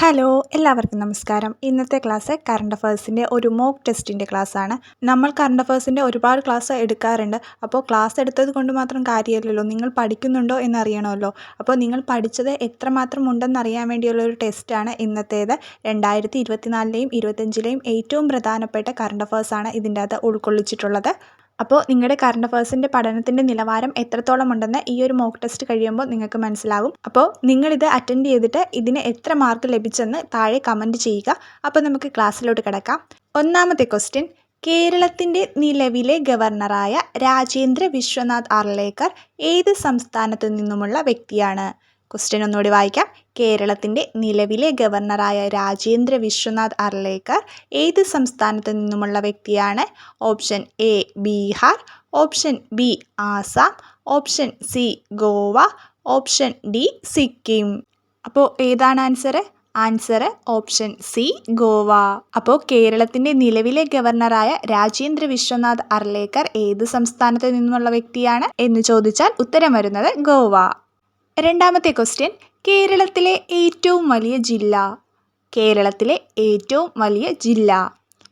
Hello എല്ലാവർക്കും നമസ്കാരം. ഇന്നത്തെ ക്ലാസ് കറണ്ട് അഫേഴ്സിന്റെ ഒരു മോക്ക് ടെസ്റ്റിന്റെ ആണ്. നമ്മൾ കറണ്ട് അഫേഴ്സിന്റെ ഒരുപാട് ക്ലാസ് എടുക്കാറുണ്ട്. അപ്പോൾ ക്ലാസ് എടുത്തത് കൊണ്ട് മാത്രം കാര്യമില്ലല്ലോ. നിങ്ങൾ പഠിക്കുന്നുണ്ടോ എന്നറിയണമല്ലോ. അപ്പോൾ നിങ്ങൾ പഠിച്ചത് എത്രമാത്രം ഉണ്ടെന്ന് അറിയാൻ വേണ്ടിയുള്ള ഒരു ടെസ്റ്റാണ് ഇന്നത്തേത്. രണ്ടായിരത്തി ഇരുപത്തിനാലിലെയും ഇരുപത്തഞ്ചിലെയും ഏറ്റവും പ്രധാനപ്പെട്ട കറണ്ട് അഫേഴ്സാണ് ഇതിന്റെ അകത്ത് ഉൾക്കൊള്ളിച്ചിട്ടുള്ളത്. അപ്പോൾ നിങ്ങളുടെ കറണ്ട് അഫയേഴ്സിന്റെ പഠനത്തിന്റെ നിലവാരം എത്രത്തോളം ഉണ്ടെന്ന് ഈ ഒരു മോക്ക് ടെസ്റ്റ് കഴിയുമ്പോൾ നിങ്ങൾക്ക് മനസ്സിലാവും. അപ്പോൾ നിങ്ങളിത് അറ്റൻഡ് ചെയ്തിട്ട് ഇതിന് എത്ര മാർക്ക് ലഭിച്ചെന്ന് താഴെ കമന്റ് ചെയ്യുക. അപ്പോൾ നമുക്ക് ക്ലാസ്സിലോട്ട് കിടക്കാം. ഒന്നാമത്തെ ക്വസ്റ്റ്യൻ കേരളത്തിന്റെ നിലവിലെ ഗവർണറായ രാജേന്ദ്ര വിശ്വനാഥ് ആർലേക്കർ ഏത് സംസ്ഥാനത്തു നിന്നുമുള്ള വ്യക്തിയാണ്? ക്വസ്റ്റ്യൻ ഒന്നുകൂടി വായിക്കാം. കേരളത്തിന്റെ നിലവിലെ ഗവർണറായ രാജേന്ദ്ര വിശ്വനാഥ് അർലേക്കർ ഏത് സംസ്ഥാനത്ത് നിന്നുമുള്ള വ്യക്തിയാണ്? Option A Bihar option B Assam option C Goa option D Sikkim അപ്പോൾ ഏതാണ് answer answer option C Goa അപ്പോൾ കേരളത്തിന്റെ നിലവിലെ ഗവർണറായ രാജേന്ദ്ര വിശ്വനാഥ് അർലേക്കർ ഏത് സംസ്ഥാനത്ത് നിന്നുള്ള വ്യക്തിയാണ് എന്ന് ചോദിച്ചാൽ ഉത്തരം വരുന്നത് ഗോവ. രണ്ടാമത്തെ ക്വസ്റ്റ്യൻ കേരളത്തിലെ ഏറ്റവും വലിയ ജില്ല. കേരളത്തിലെ ഏറ്റവും വലിയ ജില്ല.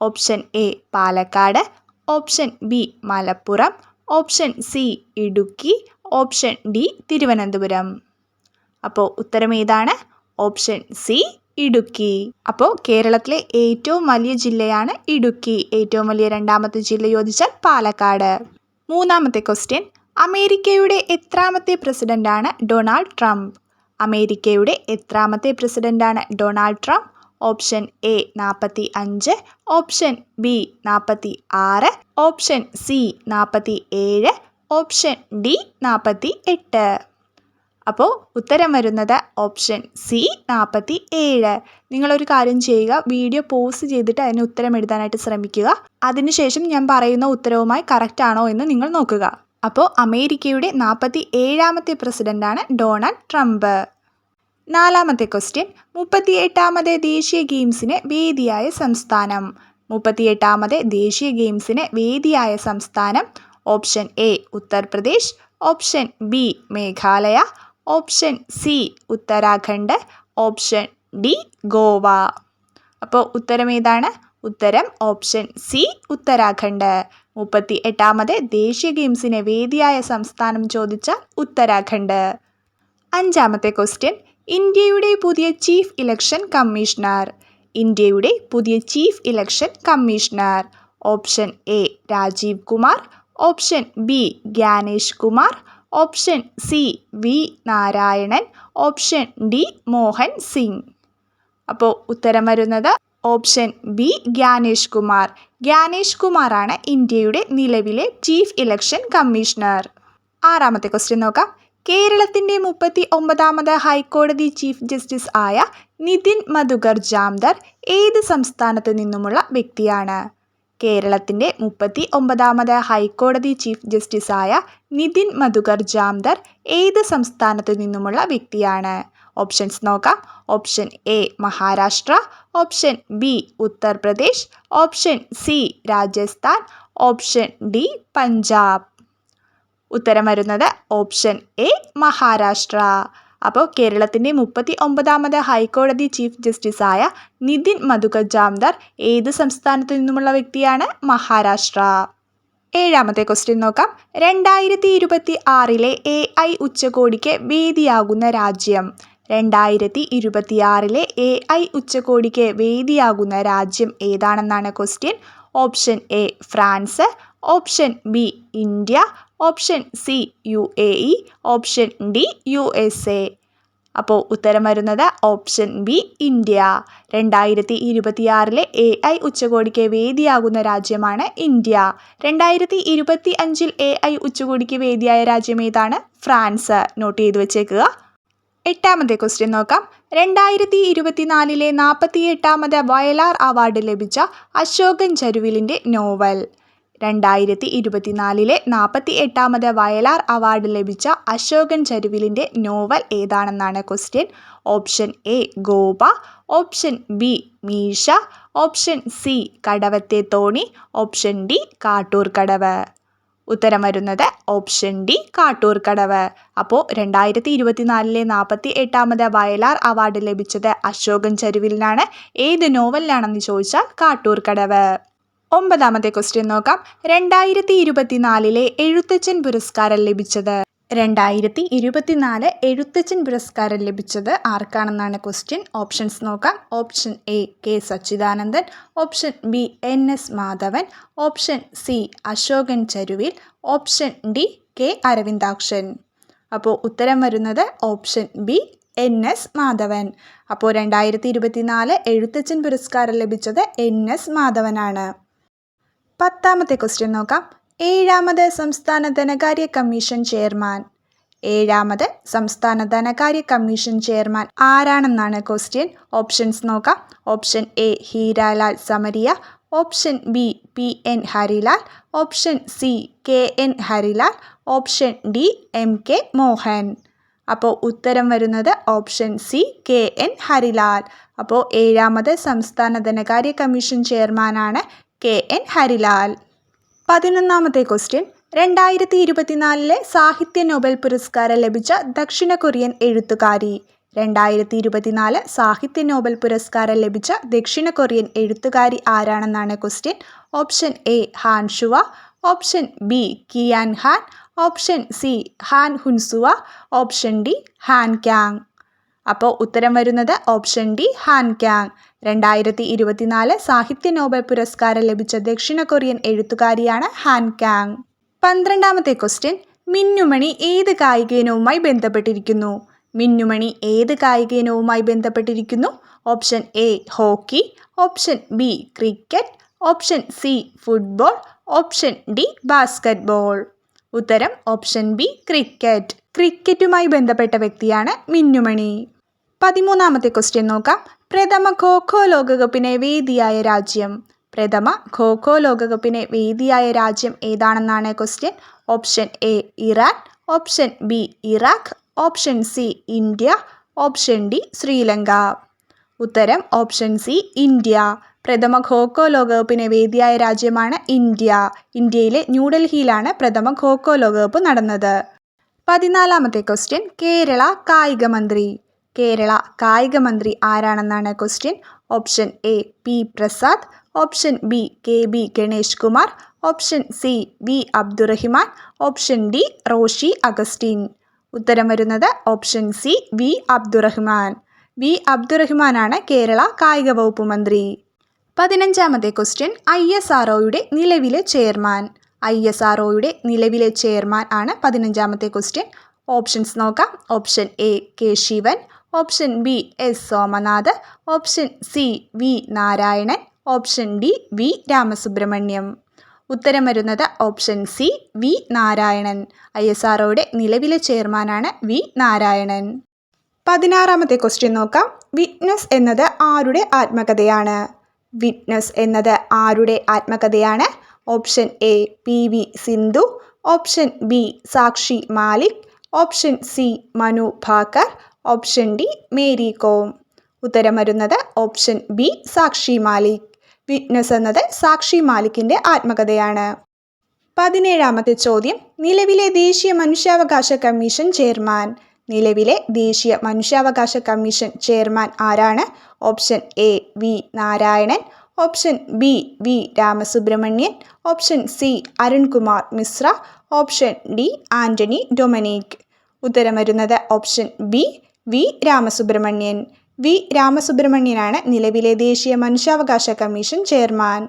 Option A Palakkad. Option B Malappuram. Option C Idukki. Option D Thiruvananthapuram. അപ്പോൾ ഉത്തരം ഏതാണ്? Option C Idukki. അപ്പോൾ കേരളത്തിലെ ഏറ്റവും വലിയ ജില്ലയാണ് ഇടുക്കി. ഏറ്റവും വലിയ രണ്ടാമത്തെ ജില്ല ചോദിച്ചാൽ പാലക്കാട്. മൂന്നാമത്തെ ക്വസ്റ്റ്യൻ അമേരിക്കയുടെ എത്രാമത്തെ പ്രസിഡന്റാണ് ഡൊണാൾഡ് ട്രംപ്. അമേരിക്കയുടെ എത്രാമത്തെ പ്രസിഡന്റാണ് ഡൊണാൾഡ് ട്രംപ്. ഓപ്ഷൻ എ നാൽപ്പത്തി അഞ്ച് ഓപ്ഷൻ ബി നാൽപ്പത്തി ആറ് ഓപ്ഷൻ സി നാൽപ്പത്തി ഏഴ് ഓപ്ഷൻ ഡി നാൽപ്പത്തി എട്ട്. അപ്പോൾ ഉത്തരം വരുന്നത് ഓപ്ഷൻ സി നാൽപ്പത്തി ഏഴ്. നിങ്ങളൊരു കാര്യം ചെയ്യുക വീഡിയോ പോസ് ചെയ്തിട്ട് അതിന് ഉത്തരം എഴുതാനായിട്ട് ശ്രമിക്കുക. അതിനുശേഷം ഞാൻ പറയുന്ന ഉത്തരവുമായി കറക്റ്റ് ആണോ എന്ന് നിങ്ങൾ നോക്കുക. അപ്പോൾ അമേരിക്കയുടെ നാൽപ്പത്തി ഏഴാമത്തെ പ്രസിഡന്റാണ് ഡൊണാൾഡ് ട്രംപ്. നാലാമത്തെ ക്വസ്റ്റ്യൻ മുപ്പത്തി എട്ടാമത് ദേശീയ ഗെയിംസിന് വേദിയായ സംസ്ഥാനം. മുപ്പത്തിയെട്ടാമത് ദേശീയ ഗെയിംസിന് വേദിയായ സംസ്ഥാനം option A Uttar Pradesh option B Meghalaya option C Uttarakhand option D Goa. അപ്പോൾ ഉത്തരം ഏതാണ് ഉത്തരം ഓപ്ഷൻ സി ഉത്തരാഖണ്ഡ്. മുപ്പത്തി എട്ടാമത് ദേശീയ ഗെയിംസിന് വേദിയായ സംസ്ഥാനം ചോദിച്ച ഉത്തരാഖണ്ഡ്. അഞ്ചാമത്തെ ക്വസ്റ്റ്യൻ ഇന്ത്യയുടെ പുതിയ ചീഫ് ഇലക്ഷൻ കമ്മീഷണർ. ഇന്ത്യയുടെ പുതിയ chief election commissioner. Option A Rajeev Kumar. Option B Gyanesh Kumar. Option C V Narayanan. Option D Mohan Singh. അപ്പോൾ ഉത്തരം വരുന്നത് ഓപ്ഷൻ ബി ഗ്യാനേഷ് കുമാർ. ഗ്യാനേഷ് കുമാറാണ് ഇന്ത്യയുടെ നിലവിലെ ചീഫ് ഇലക്ഷൻ കമ്മീഷണർ. ആറാമത്തെ ക്വസ്റ്റ്യൻ നോക്കാം. കേരളത്തിന്റെ മുപ്പത്തി ഒമ്പതാമത് ഹൈക്കോടതി ചീഫ് ജസ്റ്റിസ് ആയ നിതിൻ മധുകർ ജാംദർ ഏത് സംസ്ഥാനത്ത് നിന്നുമുള്ള വ്യക്തിയാണ്? കേരളത്തിന്റെ മുപ്പത്തി ഒമ്പതാമത് ഹൈക്കോടതി ചീഫ് ജസ്റ്റിസായ നിതിൻ മധുകർ ജാംദർ ഏത് സംസ്ഥാനത്ത് നിന്നുമുള്ള വ്യക്തിയാണ്? ഓപ്ഷൻസ് നോക്കാം. Option A Maharashtra option B Uttar Pradesh option C Rajasthan option D Punjab ഉത്തരം വരുന്നത് ഓപ്ഷൻ എ മഹാരാഷ്ട്ര അപ്പോൾ കേരളത്തിന്റെ മുപ്പത്തി ഒമ്പതാമത് ഹൈക്കോടതി ചീഫ് ജസ്റ്റിസായ നിതിൻ മധുക ജാംദർ ഏത് സംസ്ഥാനത്തു നിന്നുമുള്ള വ്യക്തിയാണ്? മഹാരാഷ്ട്ര. ഏഴാമത്തെ ക്വസ്റ്റ്യൻ നോക്കാം. രണ്ടായിരത്തി ഇരുപത്തി ആറിലെ എ ഐ ഉച്ചകോടിക്ക് വേദിയാകുന്ന രാജ്യം. രണ്ടായിരത്തി ഇരുപത്തിയാറിലെ എ ഐ ഉച്ചകോടിക്ക് വേദിയാകുന്ന രാജ്യം ഏതാണെന്നാണ് question? Option A France. Option B India. Option C U A E. Option D U S A. അപ്പോൾ ഉത്തരം വരുന്നത് ഓപ്ഷൻ ബി ഇന്ത്യ. രണ്ടായിരത്തി ഇരുപത്തിയാറിലെ എ ഐ ഉച്ചകോടിക്ക് വേദിയാകുന്ന രാജ്യമാണ് ഇന്ത്യ. രണ്ടായിരത്തി ഇരുപത്തി അഞ്ചിൽ എ ഐ ഉച്ചകോടിക്ക് വേദിയായ രാജ്യം ഏതാണ്? ഫ്രാൻസ്. നോട്ട് ചെയ്ത് വെച്ചേക്കുക. എട്ടാമത്തെ ക്വസ്റ്റ്യൻ നോക്കാം. രണ്ടായിരത്തി ഇരുപത്തിനാലിലെ നാൽപ്പത്തി എട്ടാമത് വയലാർ അവാർഡ് ലഭിച്ച അശോകൻ ചരുവിലിന്റെ നോവൽ. രണ്ടായിരത്തി ഇരുപത്തിനാലിലെ നാൽപ്പത്തി എട്ടാമത് വയലാർ അവാർഡ് ലഭിച്ച അശോകൻ ചരുവിലിന്റെ novel ഏതാണെന്നാണ് question? Option A Gopa. Option B Meesha option C Kadavathe Thoni. Option D Kattoor കടവ് ഉത്തരം വരുന്നത് ഓപ്ഷൻ ഡി കാട്ടൂർ കടവ് അപ്പോൾ രണ്ടായിരത്തി ഇരുപത്തിനാലിലെ നാൽപ്പത്തി എട്ടാമത് വയലാർ അവാർഡ് ലഭിച്ചത് അശോകൻ ചരുവിലിനാണ്. ഏത് നോവലിലാണെന്ന് ചോദിച്ചാൽ കാട്ടൂർ കടവ് ഒമ്പതാമത്തെ ക്വസ്റ്റ്യൻ നോക്കാം. രണ്ടായിരത്തി ഇരുപത്തിനാലിലെ എഴുത്തച്ഛൻ പുരസ്കാരം ലഭിച്ചത് രണ്ടായിരത്തി ഇരുപത്തിനാല് എഴുത്തച്ഛൻ പുരസ്കാരം ലഭിച്ചത് ആർക്കാണെന്നാണ് ക്വസ്റ്റ്യൻ? ഓപ്ഷൻസ് നോക്കാം. Option A K Sachidanandan. Option B N S Madhavan. Option C Ashokan Charuvil. Option D K Aravindakshan. അപ്പോൾ ഉത്തരം വരുന്നത് option B N S Madhavan. അപ്പോൾ രണ്ടായിരത്തി ഇരുപത്തിനാല് എഴുത്തച്ഛൻ പുരസ്കാരം ലഭിച്ചത് എൻ എസ് മാധവനാണ്. പത്താമത്തെ ക്വസ്റ്റ്യൻ നോക്കാം. ഏഴാമത് സംസ്ഥാന ധനകാര്യ കമ്മീഷൻ ചെയർമാൻ. ഏഴാമത് സംസ്ഥാന ധനകാര്യ കമ്മീഷൻ ചെയർമാൻ. ആരാണെന്നാണ് ക്വസ്റ്റ്യൻ? ഓപ്ഷൻസ് നോക്കാം. Option A Hiralal Samariya. Option B P N Harilal. Option C K N Harilal. Option D M K Mohan. അപ്പോൾ ഉത്തരം വരുന്നത് option C K N Harilal. അപ്പോൾ ഏഴാമത് സംസ്ഥാന ധനകാര്യ കമ്മീഷൻ ചെയർമാനാണ് കെ എൻ ഹരിലാൽ. പതിനൊന്നാമത്തെ ക്വസ്റ്റ്യൻ. രണ്ടായിരത്തി ഇരുപത്തിനാലിലെ സാഹിത്യ നോബൽ പുരസ്കാരം ലഭിച്ച ദക്ഷിണ കൊറിയൻ എഴുത്തുകാരി. രണ്ടായിരത്തി ഇരുപത്തിനാല് സാഹിത്യ നോബൽ പുരസ്കാരം ലഭിച്ച ദക്ഷിണ കൊറിയൻ എഴുത്തുകാരി ആരാണെന്നാണ് ക്വസ്റ്റ്യൻ. ഓപ്ഷൻ എ ഹാൻ ഷുവ. ഓപ്ഷൻ ബി കിയാൻ Han. Option C Han ഹുൻസുവ. Option D Han Kang. അപ്പോൾ ഉത്തരം വരുന്നത് ഓപ്ഷൻ ഡി ഹാൻ രണ്ടായിരത്തി ഇരുപത്തിനാല് സാഹിത്യ നോബൽ പുരസ്കാരം ലഭിച്ച ദക്ഷിണ കൊറിയൻ എഴുത്തുകാരിയാണ് ഹാൻ പന്ത്രണ്ടാമത്തെ ക്വസ്റ്റ്യൻ മിന്നുമണി ഏത് കായിക ഇനവുമായി ബന്ധപ്പെട്ടിരിക്കുന്നു? മിന്നുമണി ഏത് കായിക ഇനവുമായി ബന്ധപ്പെട്ടിരിക്കുന്നു? Option A hockey option B cricket option C football option D basketball. ഉത്തരം ഓപ്ഷൻ ബി ക്രിക്കറ്റ്. ക്രിക്കറ്റുമായി ബന്ധപ്പെട്ട വ്യക്തിയാണ് മിന്നുമണി. പതിമൂന്നാമത്തെ ക്വസ്റ്റ്യൻ നോക്കാം. പ്രഥമ ഖോ ഖോ ലോകകപ്പിനെ വേദിയായ രാജ്യം. പ്രഥമ ഖോ ഖോ ലോകകപ്പിനെ വേദിയായ രാജ്യം ഏതാണെന്നാണ് question? Option A Iran option B Iraq option C India option D Sri Lanka. ഉത്തരം ഓപ്ഷൻ സി ഇന്ത്യ. പ്രഥമ ഖോഖോ ലോകകപ്പിന് വേദിയായ രാജ്യമാണ് ഇന്ത്യ. ഇന്ത്യയിലെ ന്യൂഡൽഹിയിലാണ് പ്രഥമ ഖോഖോ ലോകകപ്പ് നടന്നത്. പതിനാലാമത്തെ ക്വസ്റ്റ്യൻ കേരള കായിക മന്ത്രി. കേരള കായിക മന്ത്രി ആരാണെന്നാണ് question? Option A P Prasad. Option B K B Ganesh Kumar. Option C V Abdurahiman. Option D Roshi Augustine. ഉത്തരം വരുന്നത് option C V Abdurahiman. V അബ്ദുറഹിമാനാണ് Kerala കായിക വകുപ്പ് മന്ത്രി. പതിനഞ്ചാമത്തെ ക്വസ്റ്റ്യൻ ഐ എസ് ആർ ഒയുടെ നിലവിലെ ചെയർമാൻ. ഐ എസ് ആർ ഒയുടെ നിലവിലെ ചെയർമാൻ ആണ് പതിനഞ്ചാമത്തെ ക്വസ്റ്റ്യൻ. ഓപ്ഷൻസ് നോക്കാം. Option A K Sivan option B S Somanath option C V Narayanan option D V Ramasubramaniam. ഉത്തരം വരുന്നത് option C V Narayanan. I S R നിലവിലെ ചെയർമാനാണ് വി നാരായണൻ. പതിനാറാമത്തെ ക്വസ്റ്റ്യൻ നോക്കാം. വിറ്റ്നസ് എന്നത് ആരുടെ ആത്മകഥയാണ്? വിറ്റ്നസ് എന്നത് ആരുടെ ആത്മകഥയാണ്? Option A P V Sindhu. Option B Sakshi Malik. Option C Manu Bhaker. Option D Mary Kom. ഉത്തരം വരുന്നത് option B Sakshi Malik. Witness എന്നത് സാക്ഷി മാലിക്കിന്റെ ആത്മകഥയാണ്. പതിനേഴാമത്തെ ചോദ്യം. നിലവിലെ ദേശീയ മനുഷ്യാവകാശ കമ്മീഷൻ ചെയർമാൻ. നിലവിലെ ദേശീയ മനുഷ്യാവകാശ കമ്മീഷൻ ചെയർമാൻ ആരാണ്? Option A V Narayanan option B V Ramasubramanian option C Arunkumar Mishra option D Antony Dominic. ഉത്തരം വരുന്നത് option B V Ramasubramanian. V രാമസുബ്രഹ്മണ്യനാണ് നിലവിലെ ദേശീയ മനുഷ്യാവകാശ കമ്മീഷൻ ചെയർമാൻ.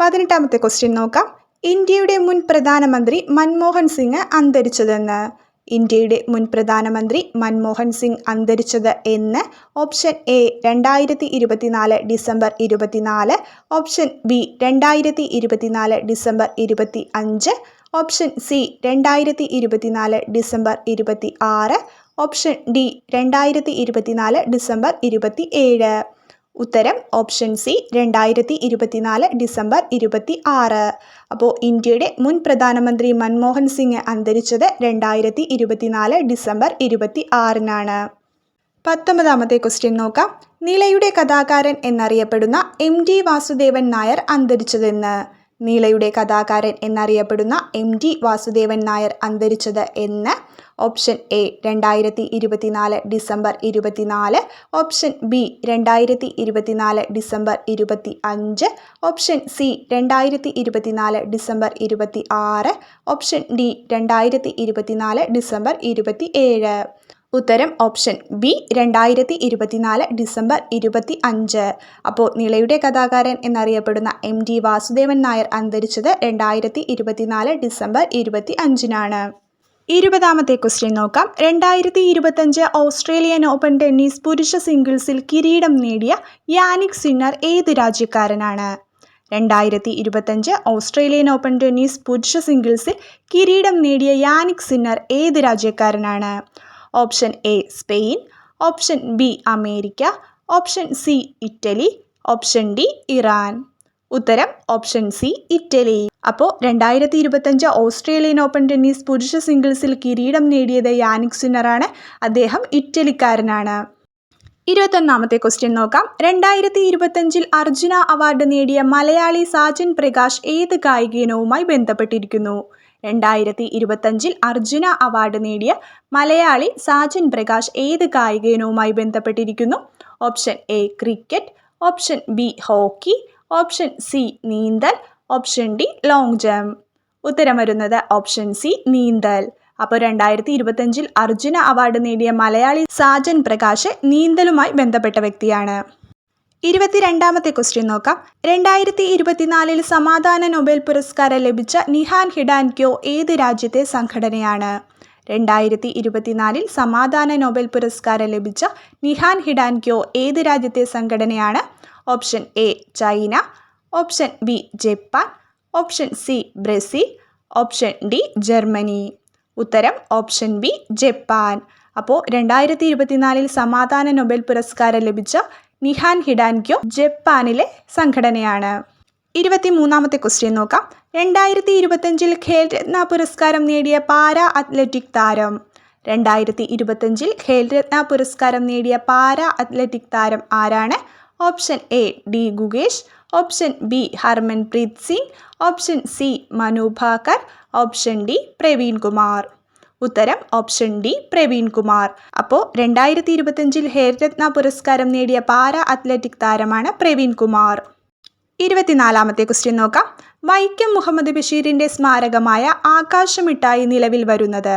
പതിനെട്ടാമത്തെ ക്വസ്റ്റ്യൻ നോക്കാം. ഇന്ത്യയുടെ മുൻ പ്രധാനമന്ത്രി മൻമോഹൻ സിംഗ് അന്തരിച്ചതെന്ന്. ഇന്ത്യയുടെ മുൻ പ്രധാനമന്ത്രി മൻമോഹൻ സിംഗ് അന്തരിച്ചത് എന്ന് ഓപ്ഷൻ എ രണ്ടായിരത്തി ഇരുപത്തിനാല് ഡിസംബർ ഇരുപത്തിനാല് ഓപ്ഷൻ ബി രണ്ടായിരത്തി ഇരുപത്തിനാല് ഡിസംബർ ഇരുപത്തി അഞ്ച് ഓപ്ഷൻ സി രണ്ടായിരത്തി ഇരുപത്തിനാല് ഡിസംബർ ഇരുപത്തി ആറ് ഓപ്ഷൻ ഡി രണ്ടായിരത്തി ഇരുപത്തിനാല് ഡിസംബർ ഇരുപത്തി ഏഴ് ഉത്തരം ഓപ്ഷൻ സി രണ്ടായിരത്തി ഇരുപത്തിനാല് ഡിസംബർ ഇരുപത്തി ആറ് അപ്പോൾ ഇന്ത്യയുടെ മുൻ പ്രധാനമന്ത്രി മൻമോഹൻ സിംഗ് അന്തരിച്ചത് രണ്ടായിരത്തി ഇരുപത്തിനാല് ഡിസംബർ ഇരുപത്തി ആറിനാണ് പത്തൊമ്പതാമത്തെ ക്വസ്റ്റ്യൻ നോക്കാം. നിലയുടെ കഥാകാരൻ എന്നറിയപ്പെടുന്ന എം ടി വാസുദേവൻ നായർ അന്തരിച്ചതെന്ന്. നീളയുടെ കഥാകാരൻ എന്നറിയപ്പെടുന്ന എം ടി വാസുദേവൻ നായർ അന്തരിച്ചത് എന്ന് ഓപ്ഷൻ എ രണ്ടായിരത്തി ഇരുപത്തിനാല് ഡിസംബർ ഇരുപത്തിനാല് ഓപ്ഷൻ ബി രണ്ടായിരത്തി ഇരുപത്തിനാല് ഡിസംബർ ഇരുപത്തി അഞ്ച് ഓപ്ഷൻ സി രണ്ടായിരത്തി ഇരുപത്തിനാല് ഡിസംബർ ഇരുപത്തി ആറ് ഓപ്ഷൻ ഡി രണ്ടായിരത്തി ഇരുപത്തിനാല് ഡിസംബർ ഇരുപത്തി ഏഴ് ഉത്തരം ഓപ്ഷൻ ബി രണ്ടായിരത്തി ഇരുപത്തിനാല് ഡിസംബർ ഇരുപത്തി അഞ്ച് അപ്പോൾ നിളയുടെ കഥാകാരൻ എന്നറിയപ്പെടുന്ന എം ടി വാസുദേവൻ നായർ അന്തരിച്ചത് രണ്ടായിരത്തി ഇരുപത്തിനാല് ഡിസംബർ ഇരുപത്തി അഞ്ചിനാണ് ഇരുപതാമത്തെ ക്വസ്റ്റ്യൻ നോക്കാം. രണ്ടായിരത്തി ഇരുപത്തഞ്ച് ഓസ്ട്രേലിയൻ ഓപ്പൺ ടെന്നീസ് പുരുഷ സിംഗിൾസിൽ കിരീടം നേടിയ യാനിക് സിന്നർ ഏത് രാജ്യക്കാരനാണ്? രണ്ടായിരത്തി ഇരുപത്തഞ്ച് ഓസ്ട്രേലിയൻ ഓപ്പൺ ടെന്നീസ് പുരുഷ സിംഗിൾസിൽ കിരീടം നേടിയ യാനിക് സിന്നർ ഏത് രാജ്യക്കാരനാണ്? Option A Spain option B America option C Italy option D Iran. ഉത്തരം ഓപ്ഷൻ സി ഇറ്റലി. അപ്പോൾ രണ്ടായിരത്തി ഇരുപത്തഞ്ച് ഓസ്ട്രേലിയൻ ഓപ്പൺ ടെന്നീസ് പുരുഷ സിംഗിൾസിൽ കിരീടം നേടിയത് യാനിക് സിന്നറാണ്. അദ്ദേഹം ഇറ്റലിക്കാരനാണ്. ഇരുപത്തൊന്നാമത്തെ ക്വസ്റ്റ്യൻ നോക്കാം. രണ്ടായിരത്തി ഇരുപത്തഞ്ചിൽ അർജുന അവാർഡ് നേടിയ മലയാളി സാജൻ പ്രകാശ് ഏത് കായിക ഇനവുമായി ബന്ധപ്പെട്ടിരിക്കുന്നു? രണ്ടായിരത്തി ഇരുപത്തഞ്ചിൽ അർജുന അവാർഡ് നേടിയ മലയാളി സാജൻ പ്രകാശ് ഏത് കായിക ഇനവുമായി ബന്ധപ്പെട്ടിരിക്കുന്നു? Option A cricket option B hockey option C നീന്തൽ ഓപ്ഷൻ ഡി ലോങ് ജമ്പ്. ഉത്തരം വരുന്നത് ഓപ്ഷൻ സി നീന്തൽ. അപ്പോൾ രണ്ടായിരത്തി ഇരുപത്തഞ്ചിൽ അർജുന അവാർഡ് നേടിയ മലയാളി സാജൻ പ്രകാശ് നീന്തലുമായി ബന്ധപ്പെട്ട വ്യക്തിയാണ്. ഇരുപത്തിരണ്ടാമത്തെ ക്വസ്റ്റ്യൻ നോക്കാം. രണ്ടായിരത്തി ഇരുപത്തിനാലിൽ സമാധാന നൊബേൽ പുരസ്കാരം ലഭിച്ച നിഹാൻ ഹിഡാൻക്യോ ഏത് രാജ്യത്തെ സംഘടനയാണ്? രണ്ടായിരത്തി ഇരുപത്തിനാലിൽ സമാധാന നൊബേൽ പുരസ്കാരം ലഭിച്ച നിഹാൻ ഹിഡാൻക്യോ ഏത് രാജ്യത്തെ സംഘടനയാണ്? Option A China. Option B Japan. Option C Brazil. Option D Germany. ഉത്തരം ഓപ്ഷൻ ബി ജപ്പാൻ. അപ്പോൾ രണ്ടായിരത്തി ഇരുപത്തിനാലിൽ സമാധാന നൊബേൽ പുരസ്കാരം ലഭിച്ച നിഹാൻ ഹിഡാൻക്യോ ജപ്പാനിലെ സംഘടനയാണ്. ഇരുപത്തി മൂന്നാമത്തെ ക്വസ്റ്റ്യൻ നോക്കാം. രണ്ടായിരത്തി ഇരുപത്തഞ്ചിൽ ഖേൽ രത്ന പുരസ്കാരം നേടിയ പാര അത്ലറ്റിക് താരം. രണ്ടായിരത്തി ഇരുപത്തഞ്ചിൽ ഖേൽ രത്ന പുരസ്കാരം നേടിയ പാര അത്ലറ്റിക് താരം ആരാണ്? Option A D Gukesh option B Harmanpreet Singh option C Manu Bhaker option D Praveen Kumar. ഉത്തരം ഓപ്ഷൻ ഡി പ്രവീൺ കുമാർ. അപ്പോൾ രണ്ടായിരത്തി ഇരുപത്തഞ്ചിൽ ഹേർരത്ന പുരസ്കാരം നേടിയ പാര അത്ലറ്റിക് താരമാണ് പ്രവീൺ കുമാർ. ഇരുപത്തിനാലാമത്തെ ക്വസ്റ്റ്യൻ നോക്കാം. വൈക്കം മുഹമ്മദ് ബഷീറിന്റെ സ്മാരകമായ ആകാശമിട്ടായി നിലവിൽ വരുന്നത്.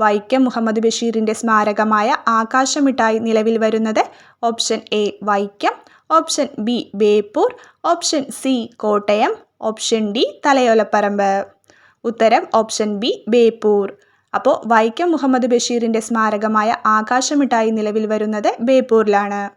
വൈക്കം മുഹമ്മദ് ബഷീറിന്റെ സ്മാരകമായ ആകാശമിട്ടായി നിലവിൽ വരുന്നത് option A Vaikom option B Beypore option C Kottayam option D Thalayolaparambu. ഉത്തരം ഓപ്ഷൻ ബി ബേപ്പൂർ. അപ്പോൾ വൈക്കം മുഹമ്മദ് ബഷീറിന്റെ സ്മാരകമായ ആകാശമിട്ടായി നിലവിൽ വരുന്നത് ബേപ്പൂരിലാണ്.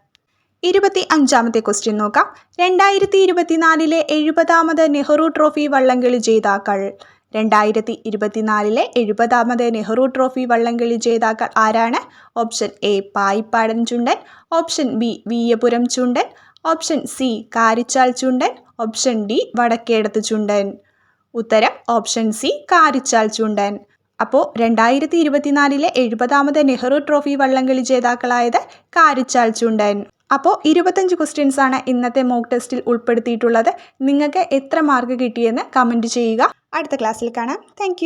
ഇരുപത്തി അഞ്ചാമത്തെ ക്വസ്റ്റ്യൻ നോക്കാം. രണ്ടായിരത്തി ഇരുപത്തിനാലിലെ എഴുപതാമത് നെഹ്റു ട്രോഫി വള്ളംകളി ജേതാക്കൾ. രണ്ടായിരത്തി ഇരുപത്തിനാലിലെ എഴുപതാമത് നെഹ്റു ട്രോഫി വള്ളംകളി ജേതാക്കൾ ആരാണ്? Option A Payippadan Chundan option B Veeyapuram Chundan option C Karichal Chundan option D Vadakkedathu Chundan. ഉത്തരം ഓപ്ഷൻ സി കാരിച്ചാൽ ചുണ്ടൻ. അപ്പോൾ രണ്ടായിരത്തി ഇരുപത്തിനാലിലെ എഴുപതാമത് നെഹ്റു ട്രോഫി വള്ളംകളി ജേതാക്കളായത് കാരിച്ചാൽ ചുണ്ടൻ. അപ്പോൾ ഇരുപത്തഞ്ച് ക്വസ്റ്റ്യൻസ് ആണ് ഇന്നത്തെ മോക്ക് ടെസ്റ്റിൽ ഉൾപ്പെടുത്തിയിട്ടുള്ളത്. നിങ്ങൾക്ക് എത്ര മാർക്ക് കിട്ടിയെന്ന് കമന്റ് ചെയ്യുക. അടുത്ത ക്ലാസ്സിൽ കാണാം. താങ്ക്